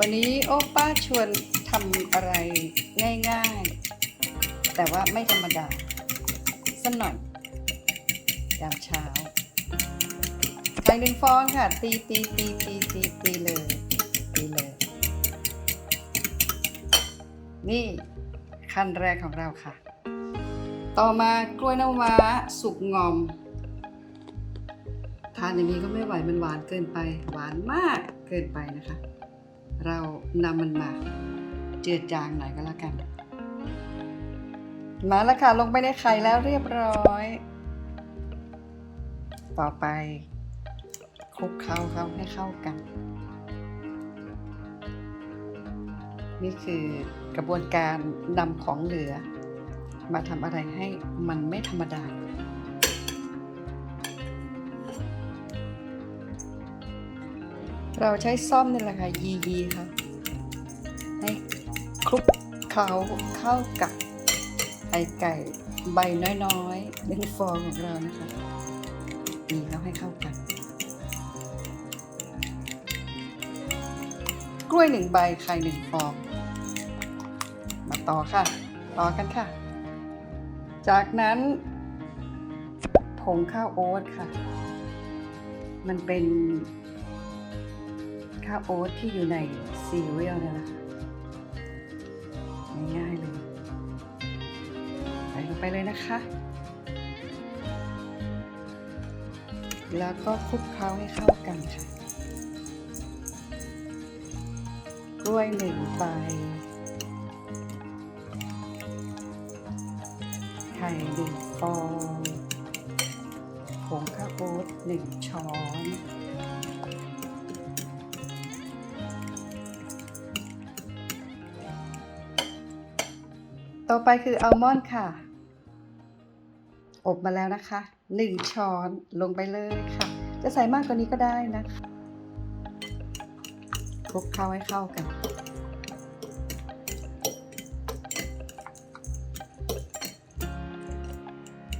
วันนี้โอป้าชวนทำอะไรง่ายๆ แต่ว่าไม่ธรรมดาสักหน่อยยามเช้าไข่หนึ่งฟองค่ะ ตีตีตีตีตีตีเลยตีเลย นี่ขั้นแรกของเราค่ะ ต่อมากล้วยน้ำว้าสุกงอม ทานอย่างนี้ก็ไม่ไหวมันหวานเกินไป หวานมากเกินไปนะคะ เรานำมันมาเจือจางหน่อยก็แล้วกัน มาแล้วค่ะลงไปในไข่แล้วเรียบร้อย ต่อไปคลุกเคล้าเขาให้เข้ากัน นี่คือกระบวนการนำของเหลือ มาทำอะไรให้มันไม่ธรรมดา เราใช้ซ่อมนี่แหละค่ะยียีค่ะให้คลุกเคล้าเข้ากับไอไก่ใบน้อยๆหนึ่งฟองของเรานะคะยีเข้าให้เข้ากัน กล้วยหนึ่งใบไข่หนึ่งฟอง มาต่อค่ะ ต่อกันค่ะ จากนั้นผงข้าวโอ๊ตค่ะ มันเป็น ข้าวโอ๊ตที่อยู่ในซีเรียลนี่แหละค่ะง่ายๆเลยใส่ลงไปเลยนะคะ แล้วก็คลุกเคล้าให้เข้ากันค่ะกล้วยหนึ่งใบไข่หนึ่งฟองผงข้าวโอ๊ตหนึ่งช้อน ต่อไปคืออัลมอนด์ค่ะ อบมาแล้วนะคะหนึ่งช้อนลงไปเลยค่ะ จะใส่มากกว่านี้ก็ได้นะคะคลุกเข้าให้เข้ากัน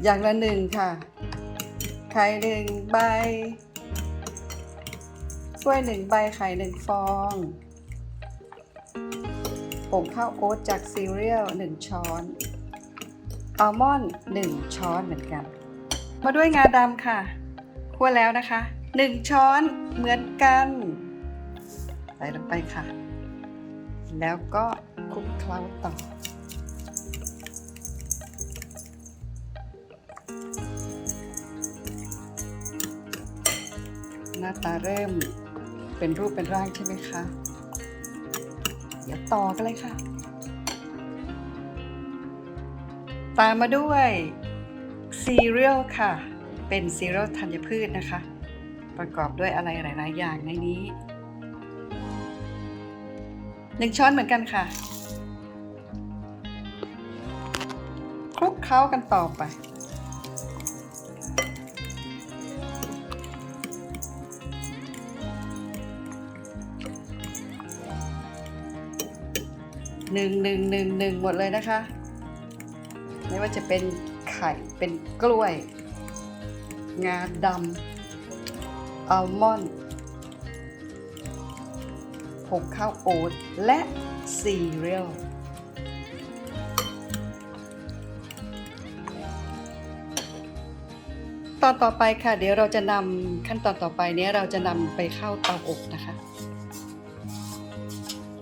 อย่างละหนึ่งค่ะ ไข่หนึ่งใบกล้วยหนึ่งใบไข่หนึ่งฟอง ผงข้าวโอ๊ตจากซีเรียล1ช้อนอัลมอนด์1ช้อนเหมือนกัน มาด้วยงาดำค่ะคั่วแล้วนะคะ 1 ช้อนเหมือนกัน ใส่ลงไปค่ะ แล้วก็คลุกเคล้าต่อ หน้าตาเริ่มเป็นรูปเป็นร่างใช่ไหมคะ ดี๋ยวต่อกันเลยค่ะ ตามมาด้วยซีเรียลค่ะ เป็นซีเรียลธัญพืชนะคะ ประกอบด้วยอะไรหลาย ๆ อย่างในนี้หนึ่งช้อนเหมือนกันค่ะคลุกเคล้ากันต่อไป หนึ่งหนึ่งหนึ่งหนึ่งหมดเลยนะคะ ไม่ว่าจะเป็นไข่เป็นกล้วย งาดำอัลมอนด์ผงข้าวโอ๊ตและซีเรียลตอนต่อไปค่ะ เดี๋ยวเราจะนำขั้นตอนต่อไปนี้เราจะนำไปเข้าเตาอบนะคะ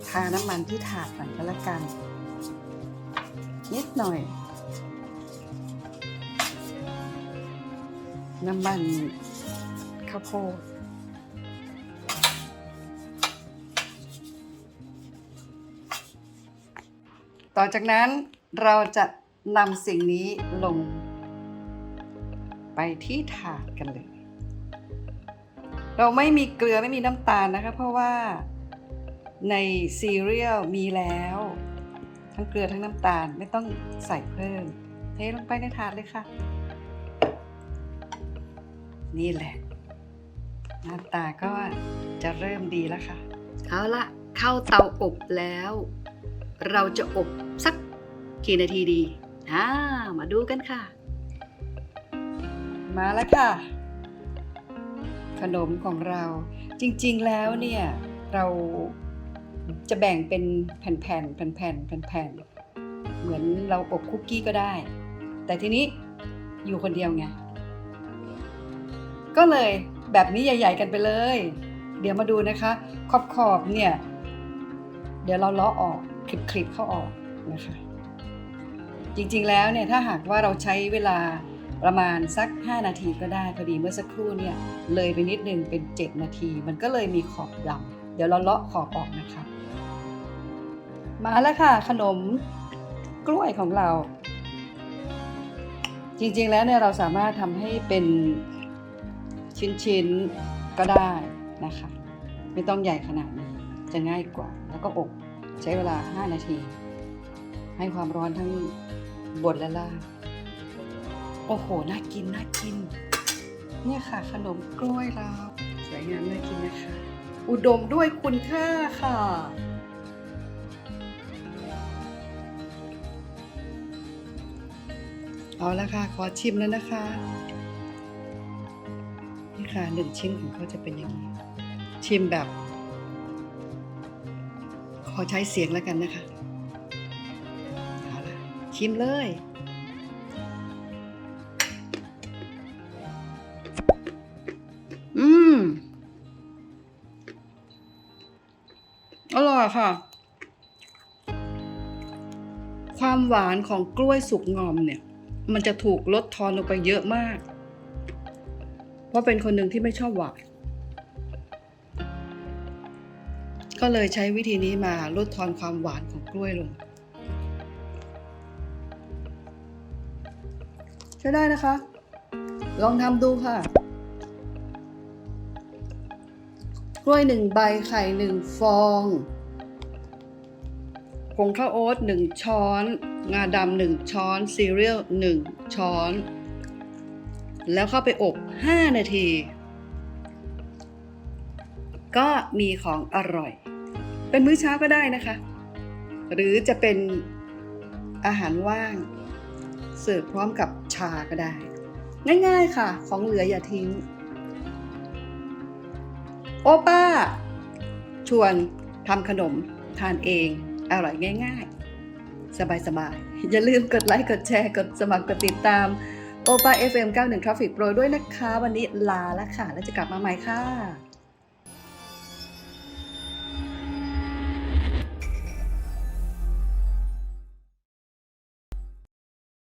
ทาน้ำมันที่ถาดหน่อยก็แล้วกัน นิดหน่อย น้ำมันข้าวโพดต่อจากนั้นเราจะนำสิ่งนี้ลง ไปที่ถาดกันเลย เราไม่มีเกลือไม่มีน้ำตาลนะคะ เพราะว่า ในซีเรียลมีแล้ว ทั้งเกลือทั้งน้ำตาลไม่ต้องใส่เพิ่ม เทลงไปในถาดเลยค่ะ นี่แหละ หน้าตาก็จะเริ่มดีแล้วค่ะ เอาละเข้าเตาอบแล้ว เราจะอบสักกี่นาทีดีอ่ามาดูกันค่ะ มาแล้วค่ะ ขนมของเราจริงๆแล้วเนี่ยเรา จะแบ่งเป็นแผ่นๆแผ่นๆแผ่นๆแผ่นเหมือนเราอบคุกกี้ก็ได้ แต่ทีนี้อยู่คนเดียวไงก็เลยแบบนี้ใหญ่ ๆ กันไปเลย เดี๋ยวมาดูนะคะ ขอบขอบๆเนี่ย เดี๋ยวเราเลาะออกคลิปคลิปๆเข้าออกนะคะ จริงๆแล้วเนี่ยถ้าหากว่าเราใช้เวลาประมาณสัก 5 นาทีก็ได้พอดีเมื่อสักครู่เนี่ยเลยไปนิดนึงเป็น 7 นาที มันก็เลยมีขอบดำเดี๋ยวเราเลาะขอบออกนะคะ มาแล้วค่ะขนมกล้วยของเรา จริงๆแล้วเนี่ยเราสามารถทำให้เป็นชิ้นๆก็ได้นะคะ ไม่ต้องใหญ่ขนาดนี้จะง่ายกว่า แล้วก็อบใช้เวลา 5 นาที ให้ความร้อนทั้งบนและล่าง โอ้โห น่ากิน น่ากิน เนี่ยค่ะ ขนมกล้วยเรา สวยงามน่ากินนะคะ อุดมด้วยคุณค่าค่ะ เอาละค่ะ ขอชิมแล้วนะคะ นี่ค่ะหนึ่งชิ้นของเขาจะเป็นอย่างนี้ ชิมแบบ ขอใช้เสียงแล้วกันนะคะ เอาละชิมเลยอืมอร่อยค่ะ ความหวานของกล้วยสุกงอมเนี่ย มันจะถูกลดทอนลงไปเยอะมาก เพราะเป็นคนหนึ่งที่ไม่ชอบหวานก็เลยใช้วิธีนี้มาลดทอนความหวานของกล้วยลงใช้ได้นะคะ ลองทำดูค่ะ กล้วยหนึ่งใบไข่หนึ่งฟองผงข้าวโอ๊ตหนึ่งช้อน งาดำหนึ่งช้อนซีเรียลหนึ่งช้อน แล้วเข้าไปอบ 5 นาที ก็มีของอร่อย เป็นมื้อเช้าก็ได้นะคะ หรือจะเป็นอาหารว่าง เสิร์ฟพร้อมกับชาก็ได้ ง่ายๆค่ะ ของเหลืออย่าทิ้ง โอป้า ชวนทำขนมทานเอง อร่อยง่าย ๆ สบายๆ อย่าลืมกดไลค์ กดแชร์ กดสมัคร กดติดตามโอป้า FM 91 Traffic Pro ด้วยนะคะ วันนี้ลาแล้วค่ะ แล้วจะกลับมาใหม่ค่ะ